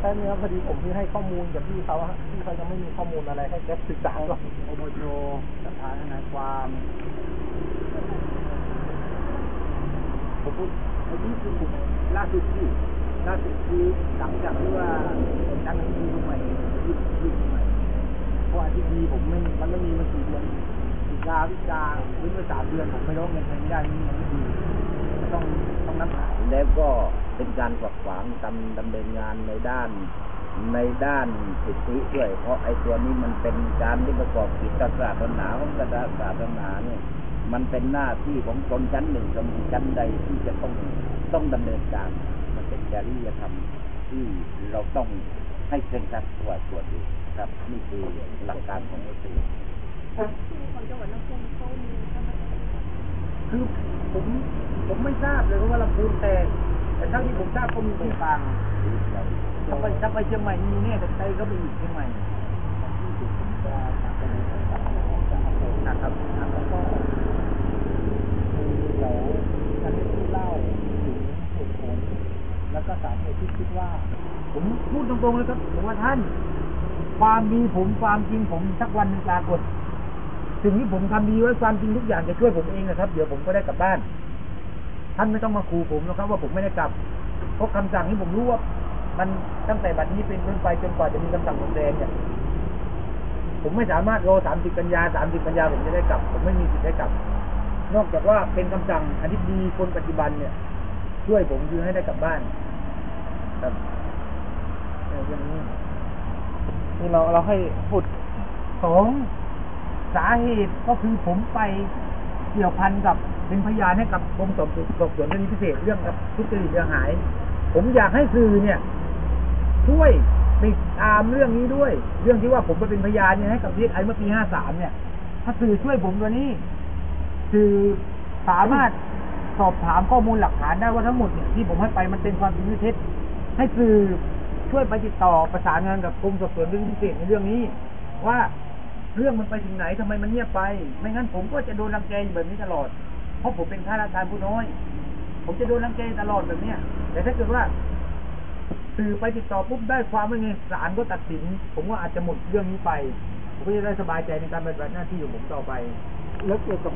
ค่นี้ครับพอดีผมที่ให้ข้อมูลกับพี่เขาฮะพี่เขายังไม่มีข้อมูลอะไรให้แกศึกษาหรอก่อนอบจสภาทนายความผมพูดไอ้ที่คือล่าสุดที่ล่าสุดคือหลังจากที่ว่าผมตั้งที่ดีใหม่ที่ที่ใหม่เพราะอาทิตย์ดีผมไม่มันไม่มีมันสี่เดือนวิกาวิกาเว้นไปสามเดือนผมไม่ร้องเงินใครไม่ได้นี่มันไม่ดีต้องต้องนับหาแล้วก็ เป็นการฝักขวางดำดำเนินงานในด้านในด้านสิทธิด้วย เพราะไอ้ตัวนี้มันเป็นการที่ประกอบกิจศาสนาของศาสนาเนี่ยมันเป็นหน้าที่ของชนชั้นหนึ่งชนชั้นใดที่จะต้องต้องดำเนินการมันเป็นจริยธรรมที่เราต้องให้เคร่งครัดกว่าส่วนอื่นครับ นี่คือหลักการของกระทรวงคือผมผมไม่ทราบเลยว่าลำพูนแตก แต่เท่าที่ผมทราบก็มีที่ฟังถ้าไปถ้าไปเชียงใหม่มีแน่แต่ใจก็ไปอีกเชียงใหม่นะครับนะครับแล้วก็คือเดี๋ยวจะให้พี่เล่าถึงเหตุผลแล้วก็สาเหตุที่คิดว่า ผมพูดตรงๆเลยครับผมว่าท่าน ความดีผมความจริงผมสักวันหนึ่งปรากฏสิ่งที่ผมทำดีไว้ความจริงทุกอย่างจะช่วยผมเองนะครับ เดี๋ยวผมก็ได้กลับบ้าน ท่านไม่ต้องมาขู่ผมนะครับว่าผมไม่ได้กลับ เพราะคำสั่งนี้ผมรู้ว่า มันตั้งแต่บัดนี้เป็นต้นไปจนกว่าจะมีคำสั่งลงแดงเนี่ยผมไม่สามารถรอสามสิบกันยาสามสิบกันยาผมจะได้กลับ ผมไม่มีสิทธิ์ได้กลับ นอกจากว่าเป็นคำสั่งอธิบดีคนปัจจุบันเนี่ย ช่วยผมคือให้ได้กลับบ้านครับในเรื่องนี้นี่เราเราให้พูดสองสาเหตุก็คือผมไปเกี่ยวพันกับ เป็นพยานให้กับกรมสอบสวนสอบสวนคดีพิเศษเรื่องกับทุจริตเสียหาย ผมอยากให้สื่อเนี่ย ช่วยติดตามเรื่องนี้ด้วย เรื่องที่ว่าผมไปเป็นพยานเนี่ยให้กับทีไอเมื่อปีห้าสามเนี่ย ถ้าสื่อช่วยผมตัวนี้ สื่อสามารถสอบถามข้อมูลหลักฐานได้ว่าทั้งหมดเนี่ยที่ผมให้ไปมันเป็นความจริงหรือเท็จให้สื่อช่วยไปติดต่อประสานงานกับกรมสอบสวนคดีพิเศษในเรื่องนี้ ว่าเรื่องมันไปถึงไหนทำไมมันเงียบไป ไม่งั้นผมก็จะโดนรังแกอยู่แบบนี้ตลอด เพราะผมเป็นข้าราชการผู้น้อย ผมจะโดนรังแกตลอดแบบเนี้ยแต่ถ้าเกิดว่าสื่อไปติดต่อปุ๊บได้ความว่าไงศาลก็ตัดสิน ผมว่าอาจจะหมดเรื่องนี้ไป ผมก็จะได้สบายใจในการปฏิบัติหน้าที่ของผมต่อไป แล้วเกี่ยวกับ